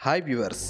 Hi viewers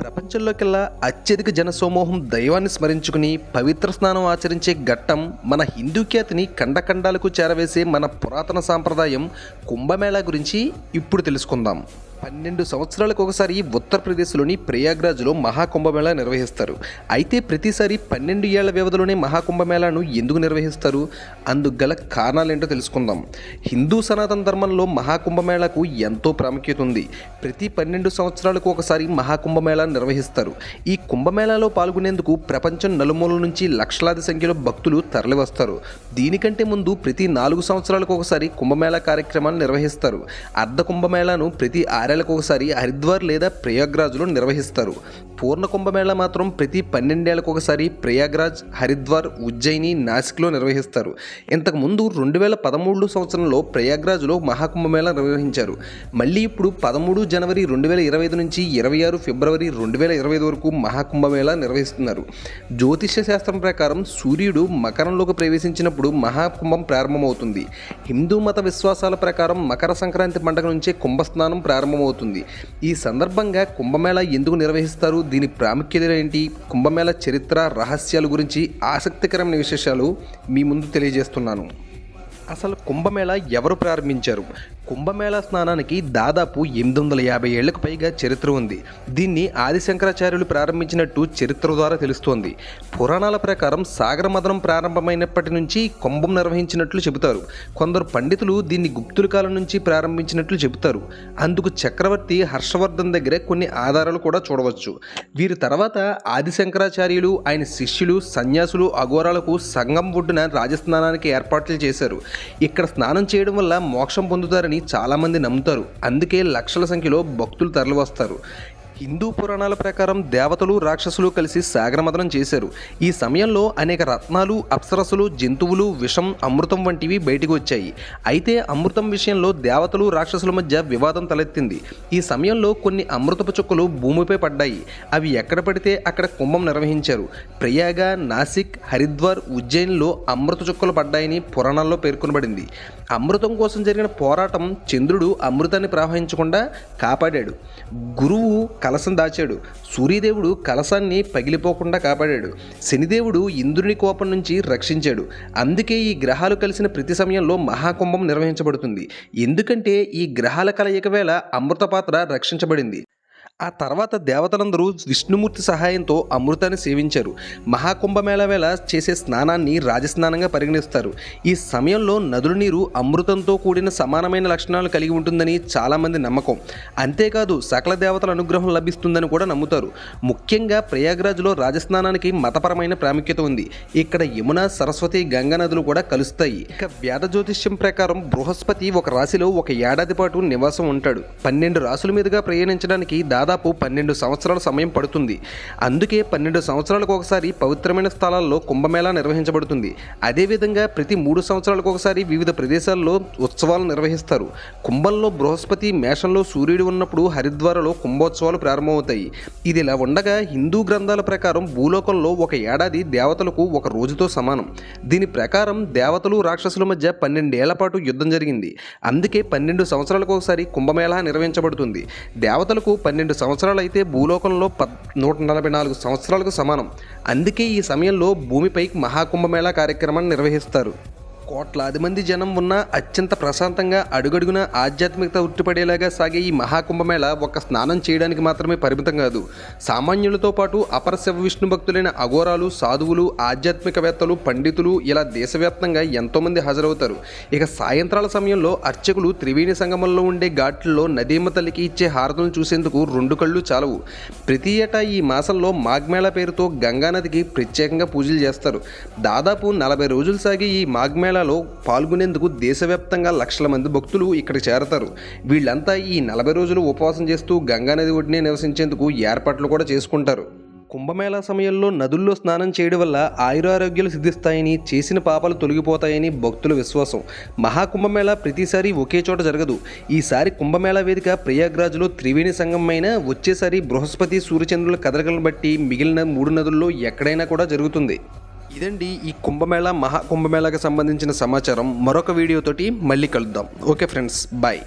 ప్రపంచంలోకెల్లా అత్యధిక జనసమూహం దైవాన్ని స్మరించుకుని పవిత్ర స్నానం ఆచరించే ఘట్టం మన హిందూ ఖ్యాతిని ఖండఖండాలకు చేరవేసే మన పురాతన సాంప్రదాయం కుంభమేళా గురించి ఇప్పుడు తెలుసుకుందాం. పన్నెండు సంవత్సరాలకు ఒకసారి ఉత్తరప్రదేశ్లోని ప్రయాగ్రాజ్లో మహాకుంభమేళా నిర్వహిస్తారు. అయితే ప్రతిసారి పన్నెండు ఏళ్ళ వ్యవధిలోనే మహాకుంభమేళాను ఎందుకు నిర్వహిస్తారు? అందుకు గల కారణాలేంటో తెలుసుకుందాం. హిందూ సనాతన ధర్మంలో మహాకుంభమేళాకు ఎంతో ప్రాముఖ్యత ఉంది. ప్రతి పన్నెండు సంవత్సరాలకు ఒకసారి మహాకుంభమేళా నిర్వహిస్తారు. ఈ కుంభమేళాలో పాల్గొనేందుకు ప్రపంచం నలుమూల నుంచి లక్షలాది సంఖ్యలో భక్తులు తరలివస్తారు. దీనికంటే ముందు ప్రతి నాలుగు సంవత్సరాలకు ఒకసారి కుంభమేళా కార్యక్రమాలు నిర్వహిస్తారు. అర్ధ కుంభమేళాను ప్రతి ఆరేళ్ళకు ఒకసారి హరిద్వార్ లేదా ప్రయాగ్రాజ్లో నిర్వహిస్తారు. పూర్ణ కుంభమేళా మాత్రం ప్రతి పన్నెండేళ్ళకు ఒకసారి ప్రయాగ్రాజ్ హరిద్వార్ ఉజ్జయిని నాసిక్లో నిర్వహిస్తారు. ఇంతకుముందు రెండు వేల పదమూడు సంవత్సరంలో ప్రయాగ్రాజ్లో మహాకుంభమేళా నిర్వహించారు. మళ్ళీ ఇప్పుడు పదమూడు జనవరి రెండు వేల ఇరవై ఐదు నుంచి ఇరవై ఆరు ఫిబ్రవరి రెండు వేల ఇరవై ఐదు వరకు మహాకుంభమేళా నిర్వహిస్తున్నారు. జ్యోతిష్య శాస్త్రం ప్రకారం సూర్యుడు మకరంలోకి ప్రవేశించినప్పుడు మహాకుంభం ప్రారంభమవుతుంది. హిందూ మత విశ్వాసాల ప్రకారం మకర సంక్రాంతి పండుగ నుంచే కుంభస్నానం ప్రారంభమవుతుంది. ఈ సందర్భంగా కుంభమేళా ఎందుకు నిర్వహిస్తారు? దీని ప్రాముఖ్యత ఏంటి? కుంభమేళా చరిత్ర రహస్యాల గురించి ఆసక్తికరమైన విశేషాలు మీ ముందు తెలియజేస్తున్నాను. అసలు కుంభమేళా ఎవరు ప్రారంభించారు? కుంభమేళా స్నానానికి దాదాపు ఎనిమిది వందల యాభై ఏళ్ళకు పైగా చరిత్ర ఉంది. దీన్ని ఆదిశంకరాచార్యులు ప్రారంభించినట్టు చరిత్ర ద్వారా తెలుస్తోంది. పురాణాల ప్రకారం సాగర మదనం ప్రారంభమైనప్పటి నుంచి కుంభం నిర్వహించినట్లు చెబుతారు. కొందరు పండితులు దీన్ని గుప్తుల కాలం నుంచి ప్రారంభించినట్లు చెబుతారు. అందుకు చక్రవర్తి హర్షవర్ధన్ దగ్గర కొన్ని ఆధారాలు కూడా చూడవచ్చు. వీరి తర్వాత ఆదిశంకరాచార్యులు ఆయన శిష్యులు సన్యాసులు అఘోరాలకు సంగం ఒడ్డున రాజస్నానానికి ఏర్పాట్లు చేశారు. ఇక్కడ స్నానం చేయడం వల్ల మోక్షం పొందుతారని చాలామంది నమ్ముతారు. అందుకే లక్షల సంఖ్యలో భక్తులు తరలివస్తారు. హిందూ పురాణాల ప్రకారం దేవతలు రాక్షసులు కలిసి సాగరమదనం చేశారు. ఈ సమయంలో అనేక రత్నాలు అప్సరసులు జంతువులు విషం అమృతం వంటివి బయటకు వచ్చాయి. అయితే అమృతం విషయంలో దేవతలు రాక్షసుల మధ్య వివాదం తలెత్తింది. ఈ సమయంలో కొన్ని అమృతపు చుక్కలు భూమిపై పడ్డాయి. అవి ఎక్కడ పడితే అక్కడ కుంభం నిర్వహించారు. ప్రయాగ నాసిక్ హరిద్వార్ ఉజ్జయిన్లో అమృత చుక్కలు పడ్డాయని పురాణాల్లో పేర్కొనబడింది. అమృతం కోసం జరిగిన పోరాటం చంద్రుడు అమృతాన్ని ప్రవహించకుండా కాపాడాడు. గురువు కలసం దాచాడు. సూర్యదేవుడు కలసాన్ని పగిలిపోకుండా కాపాడాడు. శనిదేవుడు ఇంద్రుని కోపం నుంచి రక్షించాడు. అందుకే ఈ గ్రహాలు కలిసిన ప్రతి సమయంలో మహాకుంభం నిర్వహించబడుతుంది. ఎందుకంటే ఈ గ్రహాల కలయిక వేళ అమృత పాత్ర రక్షించబడింది. ఆ తర్వాత దేవతలందరూ విష్ణుమూర్తి సహాయంతో అమృతాన్ని సేవించారు. మహాకుంభమేళ వేళ చేసే స్నానాన్ని రాజస్నానంగా పరిగణిస్తారు. ఈ సమయంలో నదుల నీరు అమృతంతో కూడిన సమానమైన లక్షణాలు కలిగి ఉంటుందని చాలామంది నమ్మకం. అంతేకాదు సకల దేవతల అనుగ్రహం లభిస్తుందని కూడా నమ్ముతారు. ముఖ్యంగా ప్రయాగ్రాజ్లో రాజస్నానానికి మతపరమైన ప్రాముఖ్యత ఉంది. ఇక్కడ యమున సరస్వతి గంగా నదులు కూడా కలుస్తాయి. ఇక వేద జ్యోతిష్యం ప్రకారం బృహస్పతి ఒక రాశిలో ఒక ఏడాది పాటు నివాసం ఉంటాడు. పన్నెండు రాసుల మీదుగా ప్రయాణించడానికి దాదాపు దాదాపు పన్నెండు సంవత్సరాల సమయం పడుతుంది. అందుకే పన్నెండు సంవత్సరాలకు ఒకసారి పవిత్రమైన స్థలాల్లో కుంభమేళా నిర్వహించబడుతుంది. అదేవిధంగా ప్రతి మూడు సంవత్సరాలకు ఒకసారి వివిధ ప్రదేశాల్లో ఉత్సవాలు నిర్వహిస్తారు. కుంభంలో బృహస్పతి మేషంలో సూర్యుడు ఉన్నప్పుడు హరిద్వారలో కుంభోత్సవాలు ప్రారంభమవుతాయి. ఇది ఇలా ఉండగా హిందూ గ్రంథాల ప్రకారం భూలోకంలో ఒక ఏడాది దేవతలకు ఒక రోజుతో సమానం. దీని ప్రకారం దేవతలు రాక్షసుల మధ్య పన్నెండేళ్ళ పాటు యుద్ధం జరిగింది. అందుకే పన్నెండు సంవత్సరాలకు ఒకసారి కుంభమేళా నిర్వహించబడుతుంది. దేవతలకు పన్నెండు సంవత్సరాలు అయితే భూలోకంలో పద్ నూట నలభై నాలుగు సంవత్సరాలకు సమానం. అందుకే ఈ సమయంలో భూమిపై మహాకుంభమేళా కార్యక్రమాన్ని నిర్వహిస్తారు. కోట్లాది మంది జనం ఉన్న అత్యంత ప్రశాంతంగా అడుగడుగున ఆధ్యాత్మికత ఉట్టిపడేలాగా సాగే ఈ మహాకుంభమేళ ఒక స్నానం చేయడానికి మాత్రమే పరిమితం కాదు. సామాన్యులతో పాటు అపర శివ విష్ణు భక్తులైన అఘోరాలు సాధువులు ఆధ్యాత్మికవేత్తలు పండితులు ఇలా దేశవ్యాప్తంగా ఎంతోమంది హాజరవుతారు. ఇక సాయంత్రాల సమయంలో అర్చకులు త్రివేణి సంగమంలో ఉండే ఘాట్లలో నదీమ తల్లికి ఇచ్చే హారతులను చూసేందుకు రెండు కళ్ళు చాలవు. ప్రతి ఏటా ఈ మాసంలో మాఘమేళ పేరుతో గంగానదికి ప్రత్యేకంగా పూజలు చేస్తారు. దాదాపు నలభై రోజులు సాగే ఈ మాఘమేళ మేళాలో పాల్గొనేందుకు దేశవ్యాప్తంగా లక్షల మంది భక్తులు ఇక్కడ చేరతారు. వీళ్ళంతా ఈ నలభై రోజులు ఉపవాసం చేస్తూ గంగానది ఒడ్డునే నివసించేందుకు ఏర్పాట్లు కూడా చేసుకుంటారు. కుంభమేళా సమయంలో నదుల్లో స్నానం చేయడం వల్ల ఆయురారోగ్యాలు సిద్ధిస్తాయని చేసిన పాపాలు తొలగిపోతాయని భక్తుల విశ్వాసం. మహాకుంభమేళా ప్రతిసారి ఒకే చోట జరగదు. ఈసారి కుంభమేళా వేదిక ప్రయాగ్రాజ్లో త్రివేణి సంగమైన వచ్చేసారి బృహస్పతి సూర్యచంద్రుల కదలికలను బట్టి మిగిలిన మూడు నదుల్లో ఎక్కడైనా కూడా జరుగుతుంది. ఇదండి ఈ కుంభమేళా మహాకుంభమేళాకి సంబంధించిన సమాచారం. మరొక వీడియోతోటి మళ్ళీ కలుద్దాం. Okay friends bye.